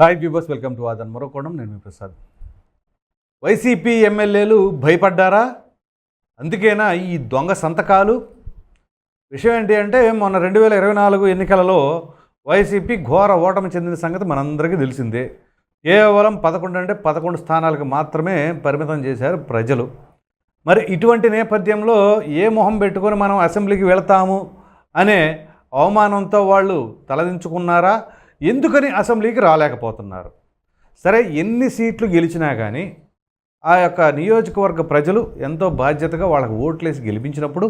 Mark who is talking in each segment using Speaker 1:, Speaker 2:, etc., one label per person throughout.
Speaker 1: Hi viewers welcome to Aadhan మరోకోణం నేను మీ Prasad. YCP ఎమ్మెల్యేలు భయపడ్డారా? అందుకేనా ఈ దొంగ సంతకాలు? విషయం ఏంటి అంటే మొన్న రెండు వేల ఇరవై నాలుగు ఎన్నికలలో వైసీపీ ఘోర ఓటమి చెందిన సంగతి మనందరికీ తెలిసిందే. కేవలం పదకొండు అంటే పదకొండు స్థానాలకు మాత్రమే పరిమితం చేశారు ప్రజలు. మరి ఇటువంటి నేపథ్యంలో ఏ మొహం పెట్టుకొని మనం అసెంబ్లీకి వెళతాము అనే అవమానంతో వాళ్ళు తలదించుకున్నారా? ఎందుకని అసెంబ్లీకి రాలేకపోతున్నారు? సరే ఎన్ని సీట్లు గెలిచినా కానీ ఆ యొక్క నియోజకవర్గ ప్రజలు ఎంతో బాధ్యతగా వాళ్ళకి ఓట్లేసి గెలిపించినప్పుడు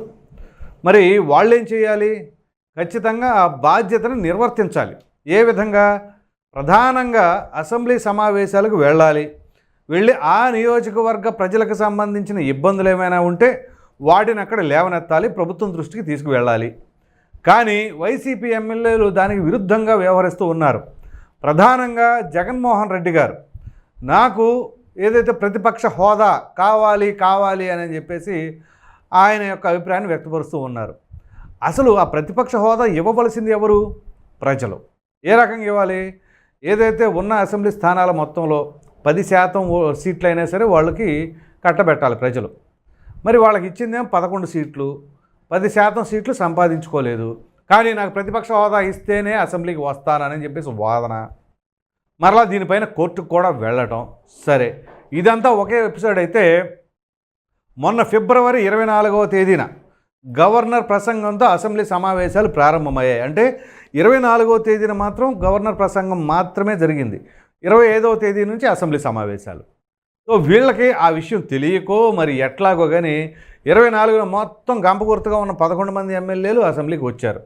Speaker 1: మరి వాళ్ళేం చేయాలి? ఖచ్చితంగా ఆ బాధ్యతను నిర్వర్తించాలి. ఏ విధంగా? ప్రధానంగా అసెంబ్లీ సమావేశాలకు వెళ్ళాలి. వెళ్ళి ఆ నియోజకవర్గ ప్రజలకు సంబంధించిన ఇబ్బందులు ఏమైనా ఉంటే వాటిని అక్కడ లేవనెత్తాలి ప్రభుత్వం దృష్టికి తీసుకువెళ్ళాలి. కానీ వైసీపీ ఎమ్మెల్యేలు దానికి విరుద్ధంగా వ్యవహరిస్తూ ఉన్నారు. ప్రధానంగా జగన్మోహన్ రెడ్డి గారు. నాకు ఏదైతే ప్రతిపక్ష హోదా కావాలి కావాలి అని చెప్పేసి ఆయన యొక్క అభిప్రాయాన్ని వ్యక్తపరుస్తూ ఉన్నారు. అసలు ఆ ప్రతిపక్ష హోదా ఇవ్వవలసింది ఎవరు? ప్రజలు. ఏ రకంగా ఇవ్వాలి? ఏదైతే ఉన్న అసెంబ్లీ స్థానాల మొత్తంలో పది శాతం ఓ- సీట్లు అయినా సరే వాళ్ళకి కట్టబెట్టాలి ప్రజలు. మరి వాళ్ళకి ఇచ్చిందేమో పదకొండు సీట్లు. పది శాతం సీట్లు సంపాదించుకోలేదు. కానీ నాకు ప్రతిపక్ష హోదా ఇస్తేనే అసెంబ్లీకి వస్తానని చెప్పేసి వాదన. మరలా దీనిపైన కోర్టుకు కూడా వెళ్ళటం సరే. ఇదంతా ఒకే ఎపిసోడ్ అయితే మొన్న ఫిబ్రవరి ఇరవై నాలుగవ తేదీన గవర్నర్ ప్రసంగంతో అసెంబ్లీ సమావేశాలు ప్రారంభమయ్యాయి. అంటే ఇరవై నాలుగవ తేదీన మాత్రం గవర్నర్ ప్రసంగం మాత్రమే జరిగింది. ఇరవై ఐదవ తేదీ నుంచి అసెంబ్లీ సమావేశాలు. సో వీళ్ళకి ఆ విషయం తెలియకో మరి ఎట్లాగో కానీ ఇరవై నాలుగున మొత్తం గంపగుర్తుగా ఉన్న పదకొండు మంది ఎమ్మెల్యేలు అసెంబ్లీకి వచ్చారు.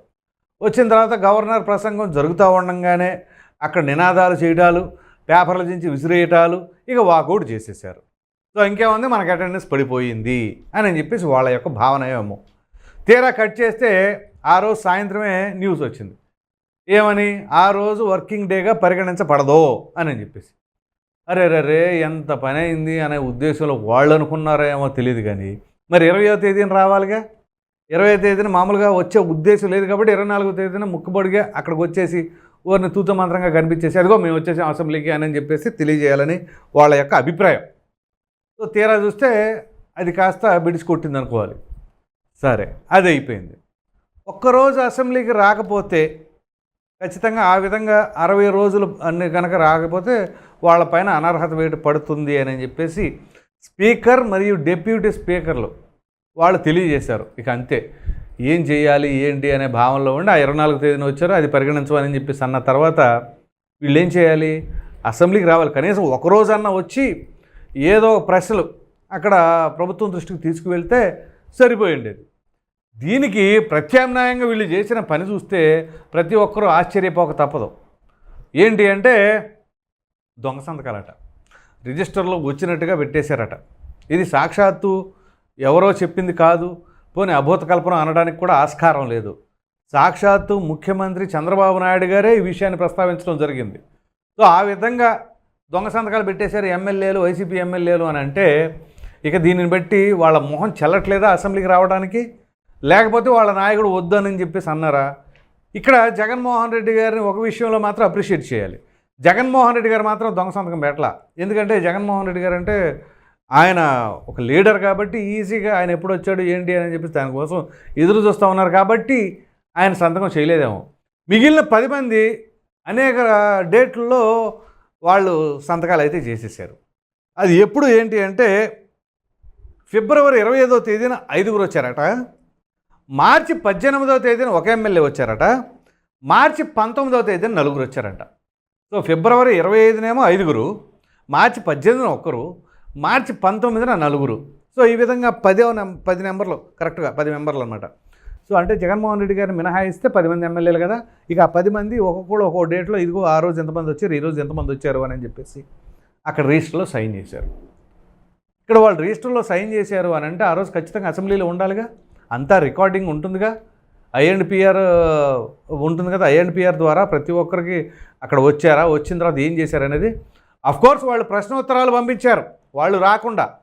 Speaker 1: వచ్చిన తర్వాత గవర్నర్ ప్రసంగం జరుగుతూ ఉండగానే అక్కడ నినాదాలు చేయటాలు పేపర్ల నుంచి విసిరేయటాలు ఇక వాకౌట్ చేసేసారు సో ఇంకేముంది? మనకి అటెండెన్స్ పడిపోయింది అని చెప్పేసి వాళ్ళ యొక్క భావన ఏమో. తీరా కట్ చేస్తే ఆ రోజు సాయంత్రమే న్యూస్ వచ్చింది. ఏమని? ఆ రోజు వర్కింగ్ డేగా పరిగణించబడదో అని చెప్పేసి. అరే రే ఎంత పని అయింది అనే ఉద్దేశంలో వాళ్ళు అనుకున్నారేమో తెలియదు కానీ మరి ఇరవయో తేదీన రావాలిగా? ఇరవై తేదీన మామూలుగా వచ్చే ఉద్దేశం లేదు కాబట్టి ఇరవై నాలుగో తేదీన ముక్కుబడిగా అక్కడికి వచ్చేసి ఊరిని తూత మంత్రంగా కనిపించేసి అదిగో మేము వచ్చేసాం అసెంబ్లీకి అని చెప్పేసి తెలియజేయాలని వాళ్ళ యొక్క అభిప్రాయం. సో తీరా చూస్తే అది కాస్త బిడిచి కొట్టింది అనుకోవాలి సరే అది అయిపోయింది. ఒక్కరోజు అసెంబ్లీకి రాకపోతే ఖచ్చితంగా ఆ విధంగా అరవై రోజులు అన్ని కనుక రాకపోతే వాళ్ళపైన అనర్హత వేటు పడుతుంది అని చెప్పేసి స్పీకర్ మరియు డెప్యూటీ స్పీకర్లు వాళ్ళు తెలియజేశారు. ఇక అంతే. ఏం చేయాలి ఏంటి అనే భావనలో ఉండి ఆ ఇరవై నాలుగు తేదీన వచ్చారు అది పరిగణించమని చెప్పేసి అన్న తర్వాత వీళ్ళు ఏం చేయాలి? అసెంబ్లీకి రావాలి. కనీసం ఒకరోజన్నా వచ్చి ఏదో ఒక ప్రశ్నలు అక్కడ ప్రభుత్వం దృష్టికి తీసుకువెళ్తే సరిపోయి దీనికి ప్రత్యామ్నాయంగా వీళ్ళు చేసిన పని చూస్తే ప్రతి ఒక్కరూ ఆశ్చర్యపోక తప్పదు. ఏంటి అంటే దొంగ సంతకాలట. రిజిస్టర్లో వచ్చినట్టుగా పెట్టేశారట. ఇది సాక్షాత్తు ఎవరో చెప్పింది కాదు. పోనీ అభూత కల్పన అనడానికి కూడా ఆస్కారం లేదు. సాక్షాత్తు ముఖ్యమంత్రి చంద్రబాబు నాయుడు గారే ఈ విషయాన్ని ప్రస్తావించడం జరిగింది. సో ఆ విధంగా దొంగ సంతకాలు పెట్టేశారు ఎమ్మెల్యేలు వైసీపీ ఎమ్మెల్యేలు అని అంటే ఇక దీనిని బట్టి వాళ్ళ మొహం చెల్లట్లేదా అసెంబ్లీకి రావడానికి? లేకపోతే వాళ్ళ నాయకుడు వద్దని చెప్పేసి అన్నారా? ఇక్కడ జగన్మోహన్ రెడ్డి గారిని ఒక విషయంలో మాత్రం అప్రిషియేట్ చేయాలి. జగన్మోహన్ రెడ్డి గారు మాత్రం దొంగ సంతకం పెట్టలా. ఎందుకంటే జగన్మోహన్ రెడ్డి గారు అంటే ఆయన ఒక లీడర్ కాబట్టి ఈజీగా ఆయన ఎప్పుడు వచ్చాడు ఏంటి అని చెప్పేసి దానికోసం ఎదురు చూస్తూ ఉన్నారు కాబట్టి ఆయన సంతకం చేయలేదేమో. మిగిలిన పది మంది అనేక డేట్లలో వాళ్ళు సంతకాలు అయితే చేసేసారు. అది ఎప్పుడు ఏంటి అంటే ఫిబ్రవరి ఇరవై ఐదో తేదీన ఐదుగురు వచ్చారట. మార్చి పద్దెనిమిదవ తేదీన ఒక ఎమ్మెల్యే వచ్చారట. మార్చి పంతొమ్మిదవ తేదీన నలుగురు వచ్చారట. సో ఫిబ్రవరి ఇరవై ఐదునేమో ఐదుగురు మార్చి పద్దెనిమిదిన ఒక్కరు మార్చి పంతొమ్మిదిన నలుగురు. సో ఈ విధంగా పదే పది నెంబర్లు కరెక్ట్గా పది మెంబర్లు అనమాట సో అంటే జగన్మోహన్ రెడ్డి గారిని మినహాయిస్తే పది మంది ఎమ్మెల్యేలు కదా ఇక ఆ పది మంది ఒక్కొక్కడు ఒక్కో డేట్లో ఇదిగో ఆ రోజు ఎంతమంది వచ్చారు ఈ రోజు ఎంతమంది వచ్చారు అని చెప్పేసి అక్కడ రిజిస్టర్లో సైన్ చేశారు. ఇక్కడ వాళ్ళు రిజిస్టర్లో సైన్ చేశారు అని అంటే ఆ రోజు ఖచ్చితంగా అసెంబ్లీలో ఉండాలిగా? అంతా రికార్డింగ్ ఉంటుందిగా. ఐఎండ్పిఆర్ ఉంటుంది కదా ఐఎండ్పిఆర్ ద్వారా ప్రతి ఒక్కరికి అక్కడ వచ్చారా వచ్చిన తర్వాత ఏం చేశారు అనేది. కోర్స్ వాళ్ళు ప్రశ్నోత్తరాలు పంపించారు. వాళ్ళు రాకుండా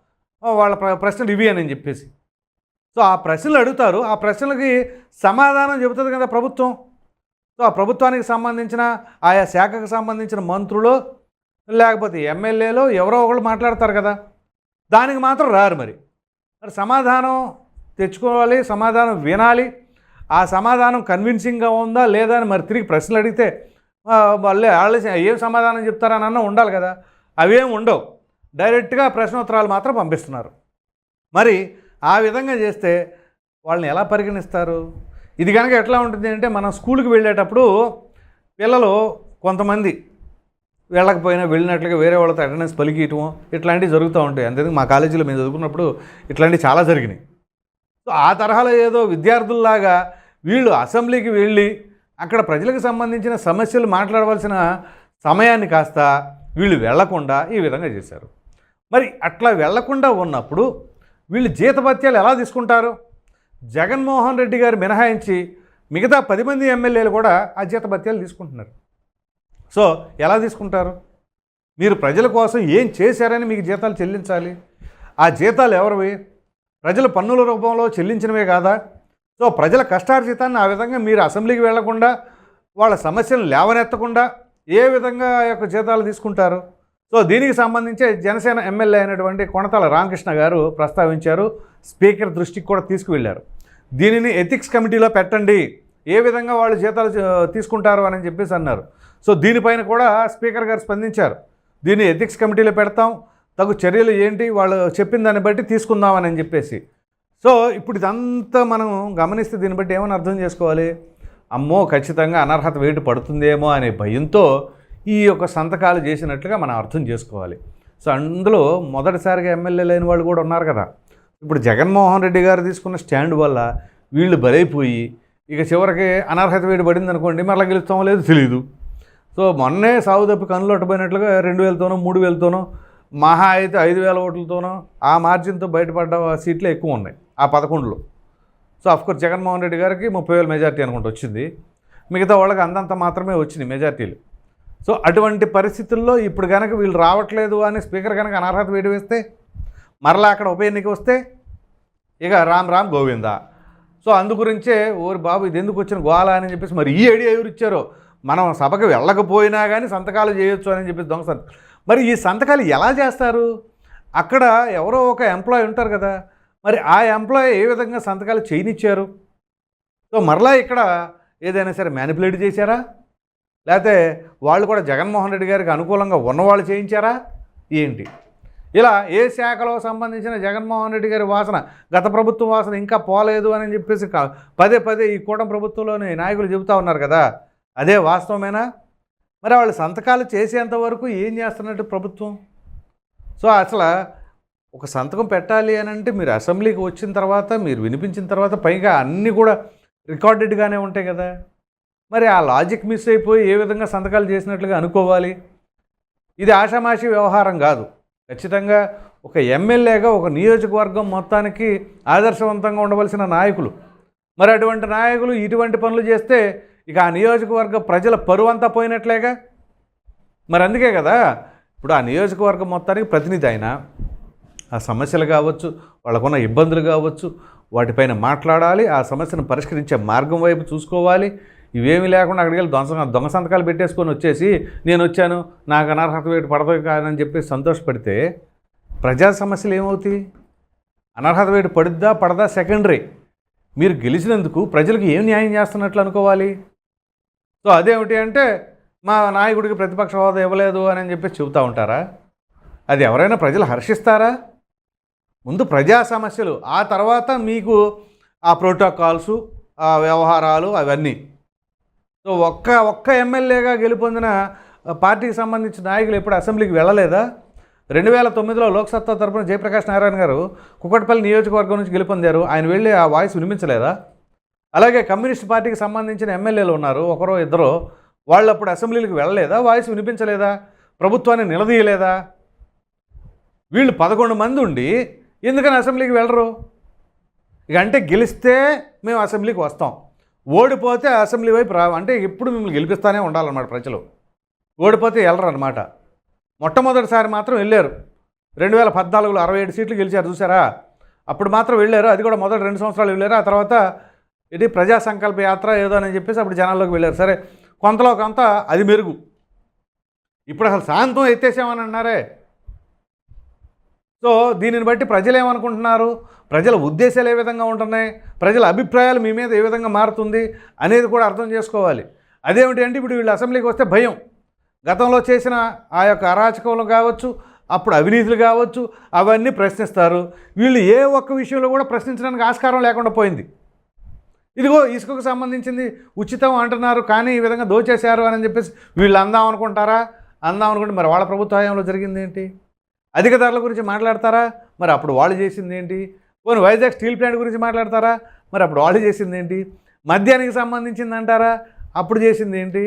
Speaker 1: వాళ్ళ ప్ర- ప్రశ్నలు ఇవి అని చెప్పేసి. సో ఆ ప్రశ్నలు అడుగుతారు. ఆ ప్రశ్నలకి సమాధానం చెబుతుంది కదా ప్రభుత్వం. సో ఆ ప్రభుత్వానికి సంబంధించిన ఆయా శాఖకు సంబంధించిన మంత్రులు లేకపోతే ఎమ్మెల్యేలో ఎవరో ఒకళ్ళు మాట్లాడతారు కదా. దానికి మాత్రం రారు మరి. మరి సమాధానం తెచ్చుకోవాలి సమాధానం వినాలి. ఆ సమాధానం కన్విన్సింగ్గా ఉందా లేదా అని మరి తిరిగి ప్రశ్నలు అడిగితే వాళ్ళే వాళ్ళే ఏం సమాధానం చెప్తారని అన్న ఉండాలి కదా. అవేం ఉండవు. డైరెక్ట్గా ప్రశ్నోత్తరాలు మాత్రం పంపిస్తున్నారు. మరి ఆ విధంగా చేస్తే వాళ్ళని ఎలా పరిగణిస్తారు? ఇది కనుక ఎట్లా ఉంటుంది అంటే మనం స్కూల్కి వెళ్ళేటప్పుడు పిల్లలు కొంతమంది వెళ్ళకపోయినా వెళ్ళినట్లుగా వేరే వాళ్ళతో అటెండెన్స్ పలికియటం ఇట్లాంటివి జరుగుతూ ఉంటాయి. అంతేందుకు మా కాలేజీలో మేము చదువుకున్నప్పుడు ఇట్లాంటివి చాలా జరిగినాయి. సో ఆ తరహాలో ఏదో విద్యార్థుల్లాగా వీళ్ళు అసెంబ్లీకి వెళ్ళి అక్కడ ప్రజలకు సంబంధించిన సమస్యలు మాట్లాడవలసిన సమయాన్ని కాస్త వీళ్ళు వెళ్ళకుండా ఈ విధంగా చేశారు. మరి అట్లా వెళ్ళకుండా ఉన్నప్పుడు వీళ్ళు జీతభత్యాలు ఎలా తీసుకుంటారు? జగన్మోహన్ రెడ్డి గారు మినహాయించి మిగతా పది మంది ఎమ్మెల్యేలు కూడా ఆ జీతభత్యాలు తీసుకుంటున్నారు. సో ఎలా తీసుకుంటారు? మీరు ప్రజల కోసం ఏం చేశారని మీకు జీతాలు చెల్లించాలి. ఆ జీతాలు ఎవరివి? ప్రజలు పన్నుల రూపంలో చెల్లించినవే కాదా? సో ప్రజల కష్టార్జితాన్ని ఆ విధంగా మీరు అసెంబ్లీకి వెళ్ళకుండా వాళ్ళ సమస్యలను లేవనెత్తకుండా ఏ విధంగా ఆ యొక్క జీతాలు తీసుకుంటారు? సో దీనికి సంబంధించి జనసేన ఎమ్మెల్యే అయినటువంటి కొణతాల రామకృష్ణ గారు ప్రస్తావించారు. స్పీకర్ దృష్టికి కూడా తీసుకువెళ్ళారు. దీనిని ఎథిక్స్ కమిటీలో పెట్టండి. ఏ విధంగా వాళ్ళు జీతాలు తీసుకుంటారు అని చెప్పేసి అన్నారు. సో దీనిపైన కూడా స్పీకర్ గారు స్పందించారు. దీన్ని ఎథిక్స్ కమిటీలో పెడతాం. తగు చర్యలు ఏంటి? వాళ్ళు చెప్పిన దాన్ని బట్టి తీసుకుందామని చెప్పేసి. సో ఇప్పుడు ఇదంతా మనం గమనిస్తే దీన్ని బట్టి ఏమని అర్థం చేసుకోవాలి? అమ్మో ఖచ్చితంగా అనర్హత వేటు పడుతుందేమో అనే భయంతో ఈ యొక్క సంతకాలు చేసినట్లుగా మనం అర్థం చేసుకోవాలి. సో అందులో మొదటిసారిగా ఎమ్మెల్యే లేని వాళ్ళు కూడా ఉన్నారు కదా. ఇప్పుడు జగన్మోహన్ రెడ్డి గారు తీసుకున్న స్టాండ్ వల్ల వీళ్ళు బలైపోయి ఇక చివరికి అనర్హత వేడి పడింది అనుకోండి మరలా గెలుస్తామో లేదో తెలియదు సో మొన్నే సాగు తప్పి కనులోట పోయినట్లుగా రెండు వేలతోనో మూడు వేలతోనో మహా అయితే ఐదు వేల ఓట్లతోనో ఆ మార్జిన్తో బయటపడ్డ సీట్లే ఎక్కువ ఉన్నాయి ఆ పదకొండులో. సో అఫ్కోర్స్ జగన్మోహన్ రెడ్డి గారికి ముప్పై వేల మెజార్టీ అనుకుంటూ వచ్చింది. మిగతా వాళ్ళకి అంతంత మాత్రమే వచ్చినాయి మెజార్టీలు. సో అటువంటి పరిస్థితుల్లో ఇప్పుడు కనుక వీళ్ళు రావట్లేదు అని స్పీకర్ కనుక అనర్హత వేడి వేస్తే మరలా అక్కడ ఉప ఎన్నిక వస్తే ఇక రామ్ రామ్ గోవిందా. సో అందు గురించే ఓరి బాబు ఇది ఎందుకు వచ్చిన గోల అని చెప్పేసి మరి ఈ ఐడియా ఎవరు ఇచ్చారో? మనం సభకు వెళ్ళకపోయినా కానీ సంతకాలు చేయొచ్చు అని చెప్పేసి దొంగ మరి ఈ సంతకాలు ఎలా చేస్తారు? అక్కడ ఎవరో ఒక ఎంప్లాయ్ ఉంటారు కదా మరి ఆ ఎంప్లాయీ ఏ విధంగా సంతకాలు చేయనిచ్చారు? సో మరలా ఇక్కడ ఏదైనా సరే మ్యానిపులేట్ చేశారా? లేకపోతే వాళ్ళు కూడా జగన్మోహన్ రెడ్డి గారికి అనుకూలంగా ఉన్నవాళ్ళు చేయించారా? ఏంటి? ఇలా ఏ శాఖలో సంబంధించిన జగన్మోహన్ రెడ్డి గారి వాసన గత ప్రభుత్వం వాసన ఇంకా పోలేదు అని చెప్పేసి పదే పదే ఈ కూటమి ప్రభుత్వంలోని నాయకులు చెబుతూ ఉన్నారు కదా అదే వాస్తవమేనా? మరి వాళ్ళు సంతకాలు చేసేంత వరకు ఏం చేస్తున్నట్టు ప్రభుత్వం? సో అసలు ఒక సంతకం పెట్టాలి అని అంటే మీరు అసెంబ్లీకి వచ్చిన తర్వాత మీరు వినిపించిన తర్వాత పైగా అన్నీ కూడా రికార్డెడ్గానే ఉంటాయి కదా. మరి ఆ లాజిక్ మిస్ అయిపోయి ఏ విధంగా సంతకాలు చేసినట్లుగా అనుకోవాలి? ఇది ఆషామాషి వ్యవహారం కాదు. ఖచ్చితంగా ఒక ఎమ్మెల్యేగా ఒక నియోజకవర్గం మొత్తానికి ఆదర్శవంతంగా ఉండవలసిన నాయకులు. మరి అటువంటి నాయకులు ఇటువంటి పనులు చేస్తే ఇక ఆ నియోజకవర్గ ప్రజల పరువు అంతా పోయినట్లేగా? మరి అందుకే కదా ఇప్పుడు ఆ నియోజకవర్గం మొత్తానికి ప్రతినిధి ఆయన ఆ సమస్యలు కావచ్చు వాళ్ళకున్న ఇబ్బందులు కావచ్చు వాటిపైన మాట్లాడాలి ఆ సమస్యను పరిష్కరించే మార్గం వైపు చూసుకోవాలి. ఇవేమీ లేకుండా అక్కడికి వెళ్ళి దొంగ దొంగ సంతకాలు పెట్టేసుకొని వచ్చేసి నేను వచ్చాను నాకు అనర్హత వేటు పడదు కాదని చెప్పి సంతోషపడితే ప్రజా సమస్యలు ఏమవుతాయి? అనర్హత వేటు పడుద్దా పడదా సెకండరీ మీరు గెలిచినందుకు ప్రజలకు ఏం న్యాయం చేస్తున్నట్లు అనుకోవాలి? సో అదేమిటి అంటే మా నాయకుడికి ప్రతిపక్ష హోదా ఇవ్వలేదు అని చెప్పి చెబుతూ ఉంటారా? అది ఎవరైనా ప్రజలు హర్షిస్తారా? ముందు ప్రజా సమస్యలు ఆ తర్వాత మీకు ఆ ప్రోటోకాల్స్ ఆ వ్యవహారాలు అవన్నీ. సో ఒక్క ఒక్క ఎమ్మెల్యేగా గెలుపొందిన పార్టీకి సంబంధించిన నాయకులు ఎప్పుడు అసెంబ్లీకి వెళ్ళలేదా? రెండు వేల తొమ్మిదిలో లోక్సత్తా తరపున జయప్రకాష్ నారాయణ గారు కుక్కట్పల్లి నియోజకవర్గం నుంచి గెలుపొందారు. ఆయన వెళ్ళి ఆ వాయిస్ వినిపించలేదా? అలాగే కమ్యూనిస్ట్ పార్టీకి సంబంధించిన ఎమ్మెల్యేలు ఉన్నారు. ఒకరో ఇద్దరు వాళ్ళు అప్పుడు అసెంబ్లీలకు వెళ్ళలేదా? వాయిస్ వినిపించలేదా? ప్రభుత్వాన్ని నిలదీయలేదా? వీళ్ళు పదకొండు మంది ఉండి ఎందుకని అసెంబ్లీకి వెళ్ళరు? ఇక అంటే గెలిస్తే మేము అసెంబ్లీకి వస్తాం. ఓడిపోతే అసెంబ్లీ వైపు రా అంటే ఎప్పుడు మిమ్మల్ని గెలిపిస్తానే ఉండాలన్నమాట ప్రజలు. ఓడిపోతే వెళ్ళరన్నమాట. మొట్టమొదటిసారి మాత్రం వెళ్ళారు. రెండు వేల పద్నాలుగులో అరవై ఏడు సీట్లు గెలిచారు చూసారా? అప్పుడు మాత్రం వెళ్ళారు. అది కూడా మొదటి రెండు సంవత్సరాలు వెళ్ళారు. ఆ తర్వాత ఇది ప్రజా సంకల్ప యాత్ర ఏదో అని చెప్పేసి అప్పుడు జనాల్లోకి వెళ్ళారు. సరే కొంతలో కొంత అది మెరుగు. ఇప్పుడు అసలు శాంతం ఎత్తేసామని అన్నారే. సో దీనిని బట్టి ప్రజలు ఏమనుకుంటున్నారు? ప్రజల ఉద్దేశాలు ఏ విధంగా ఉంటున్నాయి? ప్రజల అభిప్రాయాలు మీ మీద ఏ విధంగా మారుతుంది అనేది కూడా అర్థం చేసుకోవాలి. అదేమిటి అంటే ఇప్పుడు వీళ్ళు అసెంబ్లీకి వస్తే భయం. గతంలో చేసిన ఆ యొక్క అరాచకములు కావచ్చు అప్పుడు అవినీతులు కావచ్చు అవన్నీ ప్రశ్నిస్తారు. వీళ్ళు ఏ ఒక్క విషయంలో కూడా ప్రశ్నించడానికి ఆస్కారం లేకుండా పోయింది. ఇదిగో ఇసుకకు సంబంధించింది ఉచితం అంటున్నారు కానీ ఈ విధంగా దోచేశారు అని చెప్పేసి వీళ్ళు అందాం అనుకుంటారా? అందాం అనుకుంటే మరి వాళ్ళ ప్రభుత్వ హయాంలో జరిగింది ఏంటి? అధిక ధరల గురించి మాట్లాడతారా? మరి అప్పుడు వాళ్ళు చేసింది ఏంటి? పోనీ వైజాగ్ స్టీల్ ప్లాంట్ గురించి మాట్లాడతారా? మరి అప్పుడు వాళ్ళు చేసింది ఏంటి? మద్యానికి సంబంధించింది అంటారా? అప్పుడు చేసింది ఏంటి?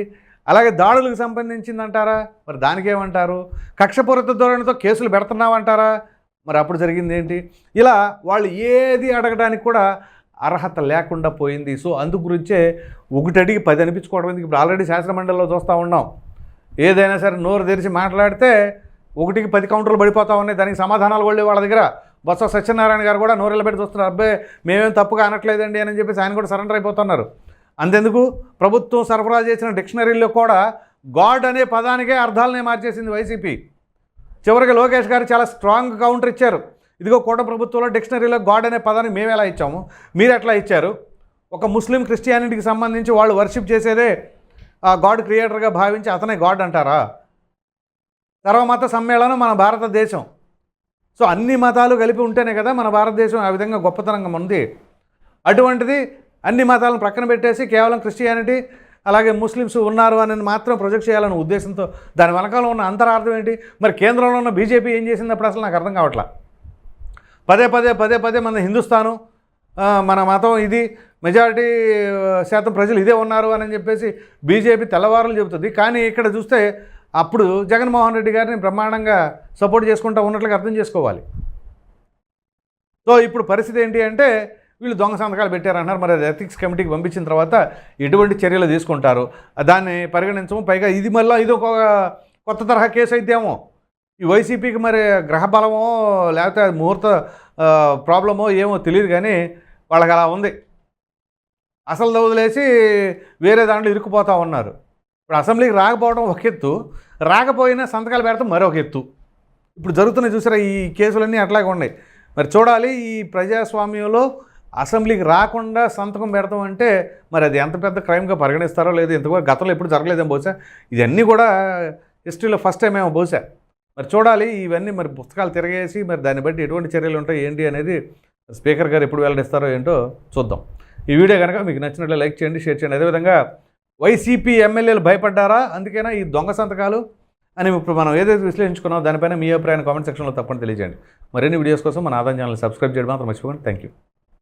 Speaker 1: అలాగే దాడులకు సంబంధించింది అంటారా? మరి దానికేమంటారు కక్షపూరిత ధోరణితో కేసులు పెడుతున్నామంటారా? మరి అప్పుడు జరిగింది ఏంటి? ఇలా వాళ్ళు ఏది అడగడానికి కూడా అర్హత లేకుండా పోయింది. సో అందు గురించే ఒకటి పది అనిపించుకోవడం ఎందుకు? ఇప్పుడు ఆల్రెడీ శాసనమండలిలో చూస్తూ ఉన్నాం. ఏదైనా సరే నోరు తెరిచి మాట్లాడితే ఒకటికి పది కౌంటర్లు పడిపోతా ఉన్నాయి. దానికి సమాధానాలు కూడా వాళ్ళ దగ్గర. బొత్స సత్యనారాయణ గారు కూడా నోరెళ్ళ పెట్టి చూస్తున్నారు. అబ్బాయి మేమేం తప్పుగా అనట్లేదండి అని చెప్పేసి ఆయన కూడా సరెండర్ అయిపోతున్నారు. అంతెందుకు? ప్రభుత్వం సరఫరా చేసిన డిక్షనరీలో కూడా గాడ్ అనే పదానికే అర్థాలనే మార్చేసింది వైసీపీ. చివరికి లోకేష్ గారు చాలా స్ట్రాంగ్ కౌంటర్ ఇచ్చారు. ఇదిగో కోట ప్రభుత్వంలో డిక్షనరీలో గాడ్ అనే పదాన్ని మేము ఎలా ఇచ్చాము? మీరు ఎట్లా ఇచ్చారు? ఒక ముస్లిం క్రిస్టియానిటీకి సంబంధించి వాళ్ళు వర్షిప్ చేసేదే ఆ గాడ్ క్రియేటర్గా భావించి అతనే గాడ్ అంటారా? సర్వమత సమ్మేళనం మన భారతదేశం. సో అన్ని మతాలు కలిపి ఉంటేనే కదా మన భారతదేశం ఆ విధంగా గొప్పతనంగా ఉంది. అటువంటిది అన్ని మతాలను ప్రక్కన పెట్టేసి కేవలం క్రిస్టియానిటీ అలాగే ముస్లిమ్స్ ఉన్నారు అని మాత్రం ప్రొజెక్ట్ చేయాలనే ఉద్దేశంతో దాని వెనకాల ఉన్న అంతరార్థం ఏంటి? మరి కేంద్రంలో ఉన్న బీజేపీ ఏం చేసింది అప్పుడు అసలు నాకు అర్థం కావట్లా? పదే పదే పదే పదే మన హిందుస్థాను మన మతం ఇది మెజారిటీ శాతం ప్రజలు ఇదే ఉన్నారు అని చెప్పేసి బీజేపీ తెల్లవారులు చెబుతుంది. కానీ ఇక్కడ చూస్తే అప్పుడు జగన్మోహన్ రెడ్డి గారిని బ్రహ్మాండంగా సపోర్ట్ చేసుకుంటూ ఉన్నట్లుగా అర్థం చేసుకోవాలి. సో ఇప్పుడు పరిస్థితి ఏంటి అంటే వీళ్ళు దొంగ సంతకాలు పెట్టారన్నారు. మరి అది ఎథిక్స్ కమిటీకి పంపించిన తర్వాత ఎటువంటి చర్యలు తీసుకుంటారు? దాన్ని పరిగణించము. పైగా ఇది మళ్ళీ ఇది ఒక కొత్త తరహా కేసు అయితేమో ఈ వైసీపీకి మరి గ్రహ బలమో లేకపోతే ముహూర్త ప్రాబ్లమో ఏమో తెలియదు కానీ వాళ్ళకి అలా ఉంది. అసలు దవదిలేసి వేరే దాంట్లో ఇరుక్కుపోతూ ఉన్నారు. ఇప్పుడు అసెంబ్లీకి రాకపోవడం ఒక ఎత్తు రాకపోయినా సంతకాలు పెడతాం మరొక ఎత్తు. ఇప్పుడు జరుగుతున్నాయి చూసారా ఈ కేసులన్నీ అట్లాగే ఉన్నాయి. మరి చూడాలి ఈ ప్రజాస్వామ్యంలో అసెంబ్లీకి రాకుండా సంతకం పెడతాం అంటే మరి అది ఎంత పెద్ద క్రైమ్గా పరిగణిస్తారో లేదు ఇంతవరకు గతంలో ఎప్పుడు జరగలేదేమో బహుశా. ఇవన్నీ కూడా హిస్టరీలో ఫస్ట్ టైం ఏమో బహుశా. మరి చూడాలి ఇవన్నీ మరి పుస్తకాలు తిరగేసి మరి దాన్ని బట్టి ఎటువంటి చర్యలు ఉంటాయి ఏంటి అనేది స్పీకర్ గారు ఎప్పుడు వెల్లడిస్తారో ఏంటో చూద్దాం. ఈ వీడియో కనుక మీకు నచ్చినట్లు లైక్ చేయండి షేర్ చేయండి. అదేవిధంగా వైసీపీ ఎమ్మెల్యేలు భయపడ్డారా? అందుకేనా ఈ దొంగ సంతకాలు? అని ఇప్పుడు మనం ఏదైతే విశ్లేషించుకున్నామో దానిపైన మీ అభిప్రాయాన్ని కామెంట్ సెక్షన్లో తప్పని తెలియజేయండి. మరిన్ని వీడియోస్ కోసం మన ఆదాయం ఛానల్ సబ్స్క్రైబ్ చేయడం మాత్రం మర్చిపోకండి. Thank you